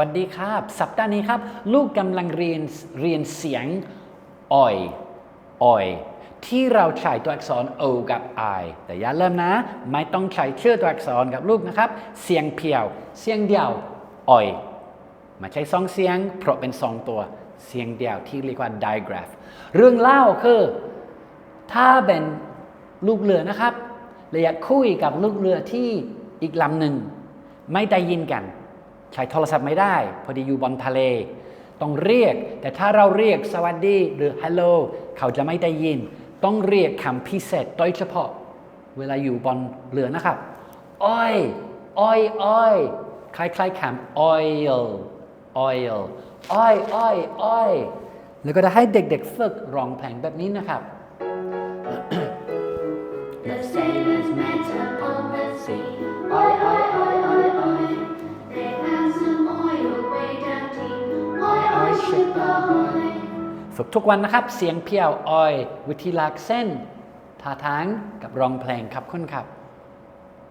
วัสดีครับ สัปดาห์นี้ครับ ลูกกำลังเรียนเรียนเสียงอ่อยอ่อยที่เราใช้ตัวอักษร o กับ i แต่อย่าเริ่มนะ ไม่ต้องใช้ชื่อตัวอักษรกับลูกนะครับ เสียงเพียว เสียงเดียวอ่อยม่ใช่สองเสียง เพราะเป็นสองตัวเสียงเดียวที่เรียกว่า digraph เรื่องเล่าคือ ถ้าเป็นลูกเรือนะครับเราอยากคุยกับลูกเรือที่อีกลำหนึ่งไม่ได้ยินกัน ใช้โทรศัพท์ไม่ได้ พอดีอยู่บนทะเล ต้องเรียก แต่ถ้าเราเรียกสวัสดีหรือ hello เขาจะไม่ได้ยิน ต้องเรียกคำพิเศษโดยเฉพาะ เวลาอยู่บนเรือนะครับอ้อยอ้อยอ้อยคล้ายๆคำ oil oil อ้อยอ้อยอ้อยแล้วก็จะให้เด็กๆฝึกร้องเพลงแบบนี้นะครับ The sailors ฝึกทุกวันนะครับ เสียงเพียวอ้อย วิธีลากเส้นท่าทางกับร้องเพลงครับคุณครับ